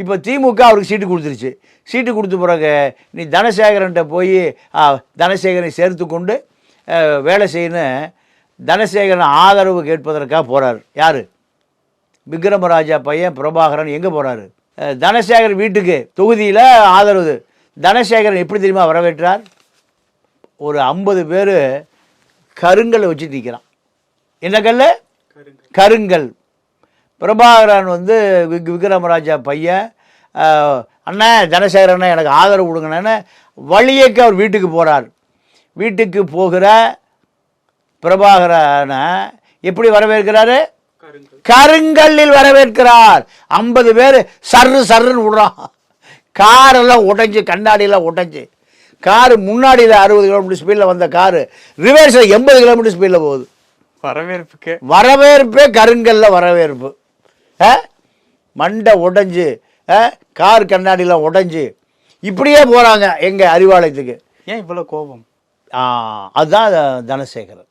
இப்போ திமுக அவருக்கு சீட்டு கொடுத்துருச்சு. சீட்டு கொடுத்த பிறகு நீ தனசேகரன்ட்ட போய் தனசேகரனை சேர்த்து கொண்டு வேலை செய்யணும் தனசேகரன் ஆதரவு கேட்பதற்காக போகிறார் யார்? விக்ரமராஜா பையன் பிரபாகரன் எங்கே போகிறாரு தனசேகர் வீட்டுக்கு தொகுதியில் ஆதரவு. தனசேகரன் எப்படி தெரியுமா வரவேற்றார்? ஒரு ஐம்பது பேர் கருங்கல் வச்சு நிற்கிறான் என்ன கல் கருங்கல். பிரபாகரன் வந்து விக் விக்ரமராஜா பையன். அண்ணா தனசேகரண்ணா எனக்கு ஆதரவு கொடுங்கண்ணே வழியேக்கு அவர் வீட்டுக்கு போகிறார் வீட்டுக்கு போகிற பிரபாகரனை எப்படி வரவேற்கிறாரு? கருங்கல்லில் வரவேற்கிறார். ஐம்பது பேர் சர்ரு சர்ருன்னு விடுறான் காரெல்லாம் உடைஞ்சு கண்ணாடியெல்லாம் உடைஞ்சு. காரு முன்னாடியில் அறுபது கிலோமீட்டர் ஸ்பீடில் வந்த காரு. ரிவர்ஸில் எண்பது கிலோமீட்டர் ஸ்பீடில் போகுது. வரவேற்புக்கு. வரவேற்பே கருங்கல்ல வரவேற்பு? மண்டை உடைஞ்சு? கார் கண்ணாடிலாம் உடைஞ்சு இப்படியே போகிறாங்க எங்கள் அறிவாலயத்துக்கு. ஏன் இவ்வளவு கோபம்? அதுதான் தனசேகரன்.